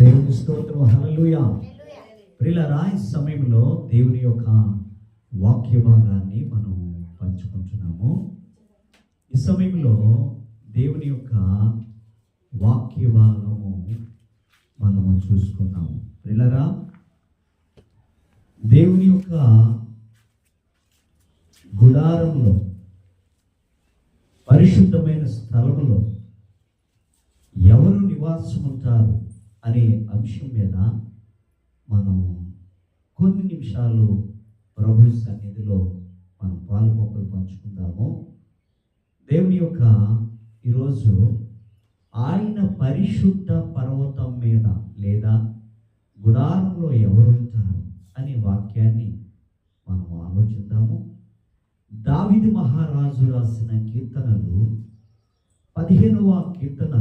దేవుని స్తోత్రం హల్లెలూయా. ప్రిలరా ఈ సమయంలో దేవుని యొక్క వాక్య భాగాన్ని మనం పంచుకుంటున్నాము. ఈ సమయంలో దేవుని యొక్క వాక్య భాగము మనము చూసుకున్నాము ప్రిలరా దేవుని యొక్క గుడారంలో పరిశుద్ధమైన స్థలంలో ఎవరు నివాసం ఉంటారు అనే అంశం మీద మనం కొన్ని నిమిషాలు ప్రభు సన్నిధిలో మనం పాలు మొక్కలు పంచుకుందాము. దేవుని యొక్క ఈరోజు ఆయన పరిశుద్ధ పర్వతం మీద లేదా గుడారంలో ఎవరు ఉంటారు అనే వాక్యాన్ని మనం ఆలోచిద్దాము. దావిది మహారాజు రాసిన కీర్తనలు పదిహేనవ కీర్తన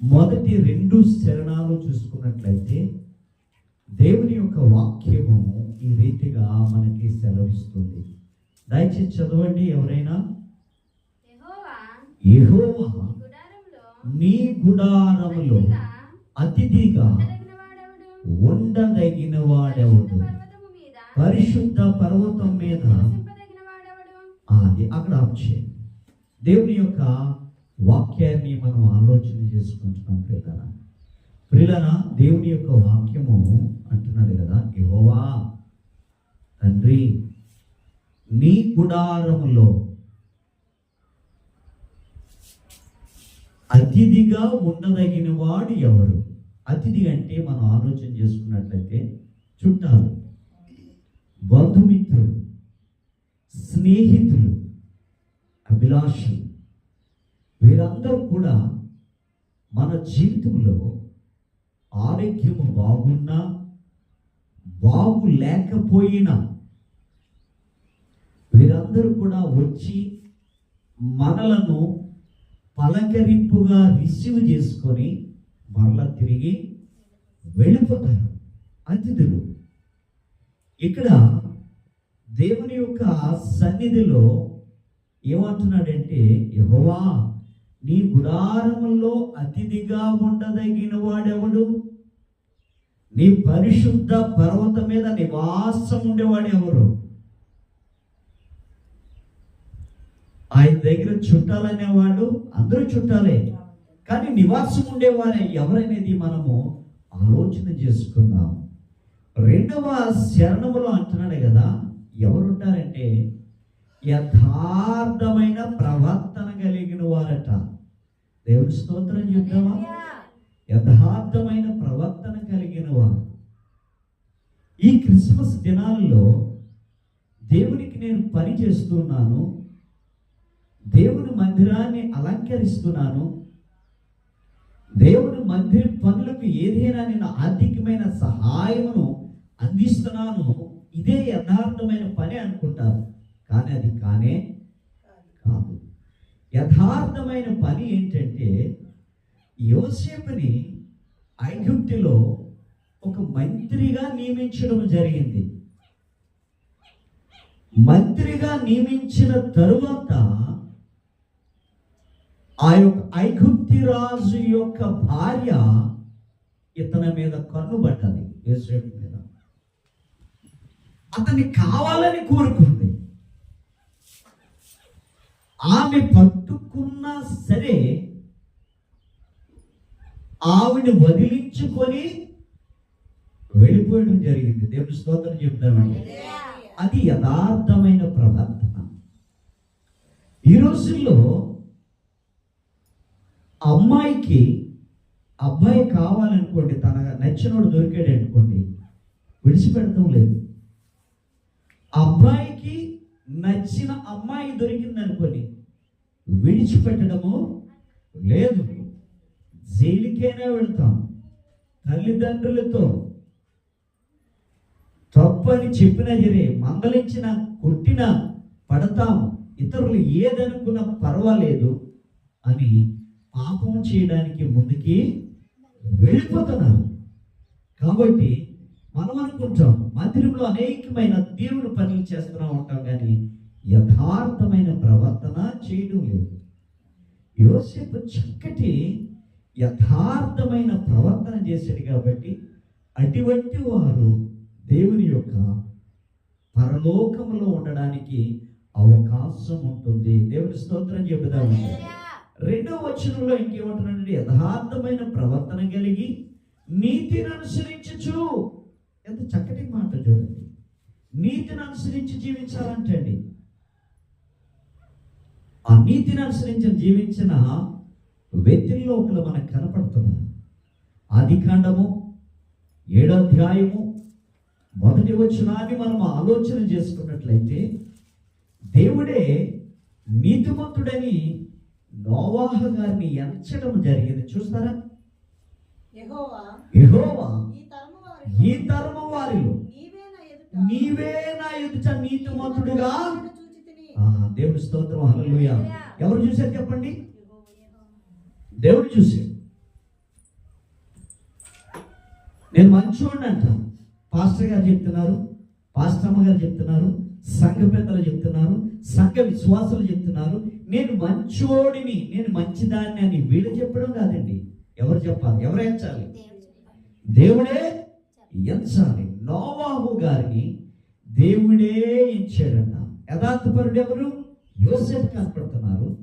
మొదటి రెండు శరణాలు చూసుకున్నట్లయితే దేవుని యొక్క వాక్యము ఈ రీతిగా మనకి సెలవిస్తుంది దయచేసి చదవండి ఎవరైనా యెహోవా నీ గుడారములో అతిథిగా ఉండదగిన వాడెవడు? పరిశుద్ధ పర్వతం మీద? అది అక్కడ ఆపు చేయండి దేవుని యొక్క వాక్యాన్ని మనం ఆలోచన చేసుకుంటున్నాం ప్రియులన ప్రియులన దేవుని యొక్క వాక్యము అంటున్నాడు కదా యెహోవా తండ్రి నీ గుడారములో అతిథిగా ఉండదగిన వాడు ఎవరు? అతిథి అంటే మనం ఆలోచన చేసుకున్నట్లయితే చుట్టాలు బంధుమిత్రులు స్నేహితులు అభిలాషులు. వీరందరూ కూడా మన జీవితంలో ఆరోగ్యము బాగున్నా బాగు లేకపోయినా వీరందరూ కూడా వచ్చి మనలను పలకరింపుగా రిసీవ్ చేసుకొని మరలా తిరిగి వెళ్ళిపోతారు. అతిథులు ఇక్కడ దేవుని యొక్క సన్నిధిలో ఏమంటున్నాడంటే యహోవా నీ గుడారములో అతిథిగా ఉండదగిన వాడెవడు? నీ పరిశుద్ధ పర్వతం మీద నివాసం ఉండేవాడు ఎవరు ఆయన దగ్గర చుట్టాలనేవాడు అందరూ చుట్టాలే. కానీ నివాసం ఉండేవాడే ఎవరనేది మనము ఆలోచన చేసుకుందాం. రెండవ శరణములో అంటున్నాడు కదా ఎవరుంటారంటే యథార్థమైన ప్రవర్తన కలిగిన వారట దేవుడి స్తోత్రం చెప్తామా యథార్థమైన ప్రవర్తన కలిగిన వారు ఈ క్రిస్మస్ దినాల్లో దేవునికి నేను పని చేస్తున్నాను. దేవుని మందిరాన్ని అలంకరిస్తున్నాను. దేవుని మందిర పనులకు ఏదైనా నేను ఆర్థికమైన సహాయమును అందిస్తున్నాను. ఇదే యథార్థమైన పని అనుకుంటారు కానీ అది కానే కాదు. యథార్థమైన పని ఏంటంటే యోసేపుని ఐగుప్తిలో ఒక మంత్రిగా నియమించడం జరిగింది. మంత్రిగా నియమించిన తరువాత ఆ యొక్క ఐగుప్తి రాజు యొక్క భార్య ఇతని మీద కన్నుబడ్డది యోసేపు మీద. అతన్ని కావాలని కోరుకుంది. ఆమె పట్టుకున్నా సరే ఆవిడ వదిలించుకొని వెళ్ళిపోయడం జరిగింది. దేవుడి స్తోత్రం చెప్తామండి అది యథార్థమైన ప్రవర్తన. ఈ రోజుల్లో అమ్మాయికి అబ్బాయి కావాలనుకోండి తన నచ్చినోడు దొరికాడు అనుకోండి విడిచిపెడతాం లేదు. అబ్బాయికి నచ్చిన అమ్మాయి దొరికింది అనుకోండి విడిచిపెట్టడము లేదు. జైలుకైనా వెళ్తాం. తల్లిదండ్రులతో తప్పని చెప్పినా సరే మందలించిన కొట్టినా పడతాం. ఇతరులు ఏదనుకున్నా పర్వాలేదు అని పాపం చేయడానికి ముందుకి వెళ్ళిపోతున్నారు. కాబట్టి మనం అనుకుంటాం మందిరంలో అనేకమైన దేవుని పనులు చేస్తూనే ఉంటాం కానీ యథార్థమైన ప్రవర్తన చేయడం లేదు. యోసేపు చక్కటి యథార్థమైన ప్రవర్తన చేశాడు కాబట్టి అటువంటి వారు దేవుని యొక్క పరలోకంలో ఉండడానికి అవకాశం ఉంటుంది. దేవుని స్తోత్రం చెబుదామండి రెండవ వచనంలో ఇంకేమంటున్నాడంటే యథార్థమైన ప్రవర్తన కలిగి నీతిని అనుసరించచ్చు ఎంత చక్కటి మాట చూడండి. నీతిని అనుసరించి జీవించాలంటండి. ఆ నీతిని అనుసరించి జీవించిన వ్యక్తుల్లో ఒకరు మనకు కనపడుతున్నారు ఆది కాండము ఏడో అధ్యాయము మొదటి వచ్చినాన్ని మనం ఆలోచన చేసుకున్నట్లయితే దేవుడే నీతిమంతుడని నోవాహ గారిని ఎంచడం జరిగింది. చూస్తారా? యెహోవా ఈ తరము ఈ వారిలో నీవే నా ఎదుట నీతిమంతుడుగా? దేవుడి స్తోత్రం హల్లెలూయా. ఎవరు చూశారు చెప్పండి. దేవుడు చూశాడు. నేను మంచోడిని అంట. పాస్టర్ గారు చెప్తున్నారు పాస్టర్ అమ్మ గారు చెప్తున్నారు సంఘ పెద్దలు చెప్తున్నారు సంఘ విశ్వాసులు చెప్తున్నారు. నేను మంచోడిని నేను మంచిదాన్ని అని వీళ్ళు చెప్పడం కాదండి. ఎవరు చెప్పాలి? ఎవరు ఎంచాలి దేవుడే ఎంచాలి నోవాహు గారిని దేవుడే ఎంచాడంట యథార్థపరుడు ఎవరు? యోసేపు కనపడుతున్నారు.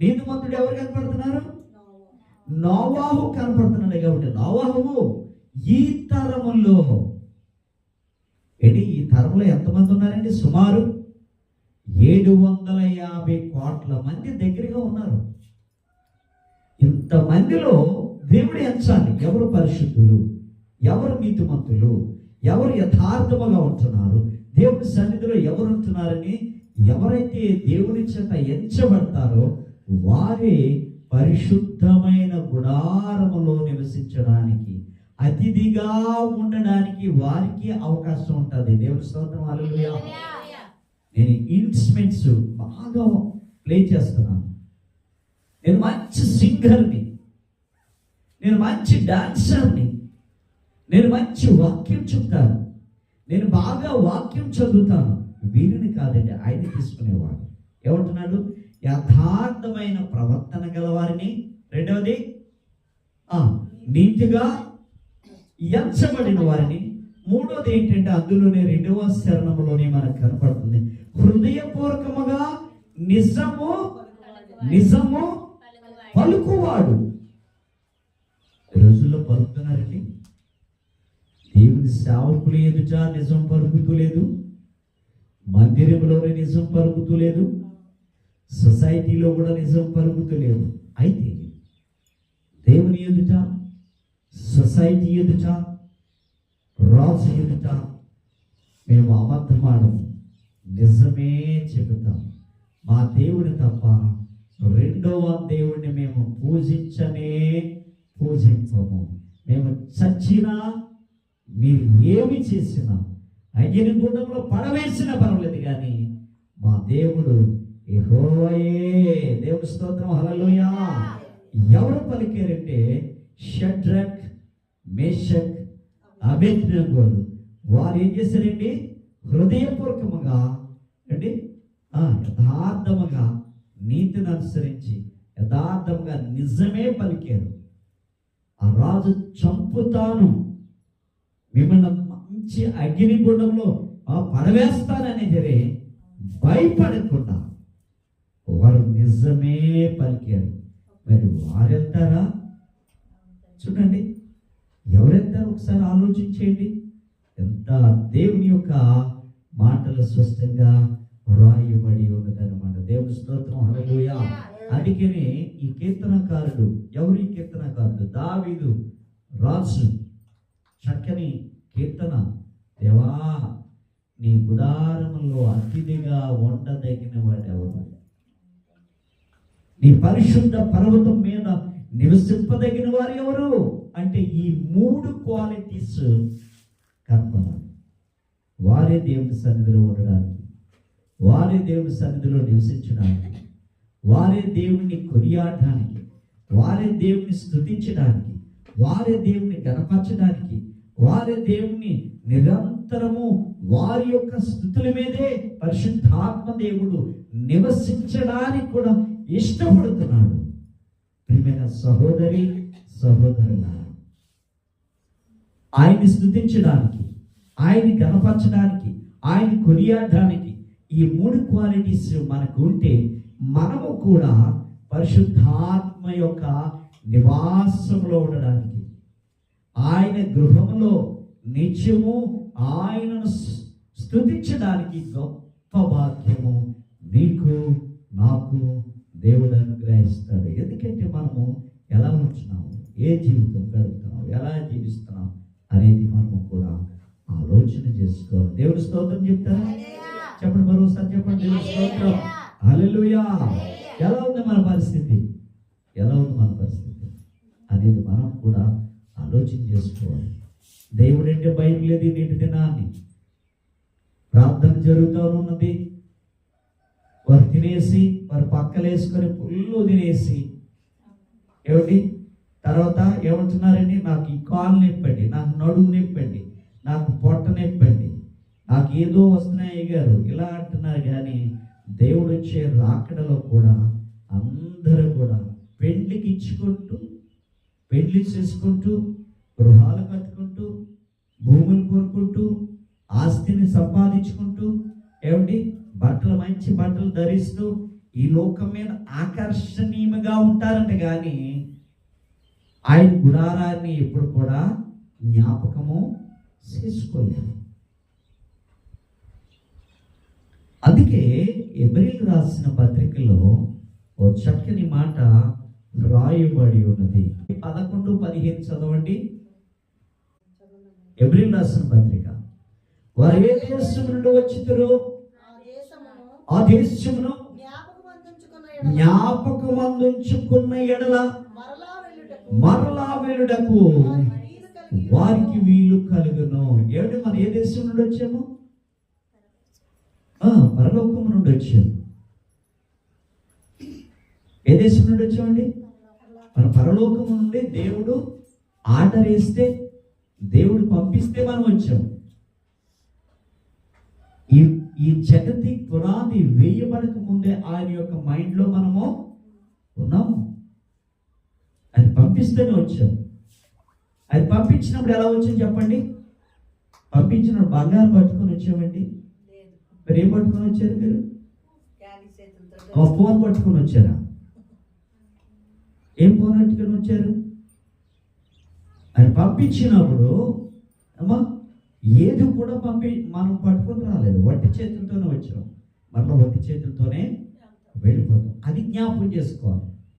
నీతిమంతుడు ఎవరు కనపడుతున్నారు? నోవాహు కనపడుతున్నాడు కాబట్టి నోవాహు ఈ తరములో. ఏంటి? ఈ తరంలో ఎంతమంది ఉన్నారండి? సుమారు ఏడు వందల యాభై కోట్ల మంది దగ్గరగా ఉన్నారు. ఇంతమందిలో దేవుడు ఎంచాలి. ఎవరు పరిశుద్ధులు? ఎవరు నీతిమంతులు? ఎవరు యథార్థముగా ఉంటున్నారు? దేవుని సన్నిధిలో ఎవరు ఉంటున్నారని ఎవరైతే దేవుని చేత ఎంచబడతారో వారే పరిశుద్ధమైన గుడారములో నివసించడానికి అతిథిగా ఉండడానికి వారికి అవకాశం ఉంటుంది. దేవుని స్తోత్రం హల్లెలూయా. నేను ఇన్స్ట్రుమెంట్స్ బాగా ప్లే చేస్తున్నాను. నేను మంచి సింగర్ని నేను మంచి డాన్సర్ని నేను మంచి వాక్యం చెప్తాను. నేను బాగా వాక్యం చదువుతాను. వీరిని కాదండి ఆయన తీసుకునేవాడు. ఏమంటున్నాడు? యథార్థమైన ప్రవర్తన గలవారిని. రెండవది నీతిగా ఎంచబడిన వారిని. మూడోది ఏంటంటే అందులోనే రెండవ శరణంలోనే మనకు కనపడుతుంది. హృదయపూర్వకముగా నిజము నిజము పలుకువాడు. దేవుని సేవకులు ఎదుట నిజం పలుకుతూ లేదు మందిరంలోనే నిజం పలుకుతూ లేదు సొసైటీలో కూడా నిజం పలుకుతూ లేదు. అయితే దేవుని ఎదుట సొసైటీ ఎదుట రాజు ఎదుట మేము అబద్ధమాడము నిజమే చెబుతాం. మా దేవుడు తప్ప రెండవ చేసిన. అగ్ని గుండంలో పడవేసినా పర్వాలేదు కానీ మా దేవుడు యెహోవాయే. దేవుడు స్తోత్రం. హల్లెలూయా. ఎవరు పలికారంటే షడ్రక్ మేషక్ అభిజ్ఞోలు వారు ఏం చేశారండి? హృదయపూర్వకముగా అండి ఆ, యథార్థముగా నీతిని అనుసరించి యథార్థముగా నిజమే పలికారు. ఆ రాజు చంపుతాను. మిమ్మల్ని మంచి అగ్నిగుండంలో ఆ పడవేస్తానని జరే భయపడకుండా వారు నిజమే పలికారు. మరి వారెళ్తారా? చూడండి ఎవరెళ్తారు? ఒకసారి ఆలోచించేయండి ఎంత దేవుని యొక్క మాటలు స్పష్టంగా రాయబడి ఉన్నదన్నమాట. దేవుని స్తోత్రం హల్లెలూయా. అందుకనే ఈ కీర్తనకారుడు ఎవరు ఈ కీర్తనకారుడు? దావీదు రాజు చక్కని కీర్తన. దేవా నీ ఉదారంలో అతిథిగా ఉండదగిన వాడెవరు? నీ పరిశుద్ధ పర్వతం మీద నివసింపదగిన వారు ఎవరు? అంటే ఈ మూడు క్వాలిటీస్ కనపడాలి వారే దేవుని సన్నిధిలో ఉండడానికి వారే దేవుని సన్నిధిలో నివసించడానికి వారే దేవుణ్ణి కొనియాడడానికి వారే దేవుని స్తుతించడానికి వారే దేవుని గణపరచడానికి వారి దేవుని నిరంతరము వారి యొక్క స్థుతుల మీదే పరిశుద్ధాత్మ దేవుడు నివసించడానికి కూడా ఇష్టపడుతున్నాడు. ప్రియమైన సహోదరి సహోదరుల ఆయన్ని స్థుతించడానికి ఆయన్ని గనపరచడానికి ఆయన కొనియాడడానికి ఈ మూడు క్వాలిటీస్ మనకు ఉంటే మనము కూడా పరిశుద్ధాత్మ యొక్క నివాసంలో ఉండడానికి ఆయన గృహంలో నిత్యము ఆయనను స్- స్తుతించడానికి గొప్ప భాగ్యము నీకు నాకు దేవుడు అనుగ్రహిస్తాడు. ఎందుకంటే మనము ఎలా ఉంటున్నాము? ఏ జీవితం గడుపుతున్నాం ఎలా జీవిస్తున్నాం అనేది మనము కూడా ఆలోచన చేసుకోవాలి. దేవుడు స్తోత్రం చెప్తారా? చెప్పండి మరోసారి చెప్పండి. దేవుడు స్తోత్రం. హల్లెలూయా. ఎలా ఉంది మన పరిస్థితి? ఎలా ఉంది మన పరిస్థితి? అనేది మనం కూడా ఆలోచన చేసుకోవాలి. దేవుడు అంటే భయం లేదు నేటి దినాన్ని. ప్రార్థన జరుగుతూ ఉన్నది వారు తినేసి వారు పక్కలేసుకొని పుల్లు తినేసి. ఏమిటి తర్వాత ఏమంటున్నారండి? నాకు ఈ కాలు నిప్పండి నాకు నడుము నిప్పండి నాకు పొట్ట నిప్పండి నాకు ఏదో వస్తున్నాయి గారు ఇలా అంటున్నారు కానీ దేవుడు వచ్చే రాకడలో కూడా అందరూ కూడా పెండ్లికి ఇచ్చుకుంటూ పెళ్ళి చేసుకుంటూ గృహాలు కట్టుకుంటూ భూములు కొనుక్కుంటూ ఆస్తిని సంపాదించుకుంటూ ఏమిటి బట్టలు మంచి బట్టలు ధరిస్తూ ఈ లోకం మీద ఆకర్షణీయంగా ఉంటారంట కానీ ఆయన గుడారాన్ని ఎప్పుడు కూడా జ్ఞాపకము చేసుకోలేదు. అందుకే ఎబ్రిల్ రాసిన పత్రికలో ఓ చక్కని మాట రాయబడి ఉన్నది. పదకొండు పదిహేను చదవండి. ఎబ్రిల్ రాసిన పత్రిక. వారు ఏ దేశం నుండి వచ్చితురు? ఆ దేశమును ఆ దేశమును జ్ఞాపకం అందించుకున్న ఎడల. మరలా వెళ్ళుటకు. వారికి వీలు కలుగును. ఏమిటి మనం ఏ దేశం నుండి వచ్చాము? ఆ, పరలోకం నుండి వచ్చాము. ఏ దేశం నుండి వచ్చామండి? మన పరలోకం నుండి దేవుడు ఆర్డర్ వేస్తే దేవుడు పంపిస్తే మనం వచ్చాం. ఈ ఈ జగతి పునాది వేయబడక ముందే ఆయన యొక్క మైండ్లో మనము ఉన్నాము ఆయన పంపిస్తేనే వచ్చాం. ఆయన పంపించినప్పుడు ఎలా వచ్చాం చెప్పండి? పంపించినప్పుడు బంగారం పట్టుకొని వచ్చామండి. మీరు ఏం పట్టుకొని వచ్చారు మీరు? ఫోన్ పట్టుకొని వచ్చారా? ఏం ఫోన్ వచ్చారు ఆయన పంపించినప్పుడు అమ్మా ఏది కూడా పంపి మనం పట్టుకొని రాలేదు. వట్టి చేతులతోనే వచ్చాం మరలా వట్టి చేతులతోనే వెళ్ళిపోతాం. అది జ్ఞాపకం చేసుకోవాలి.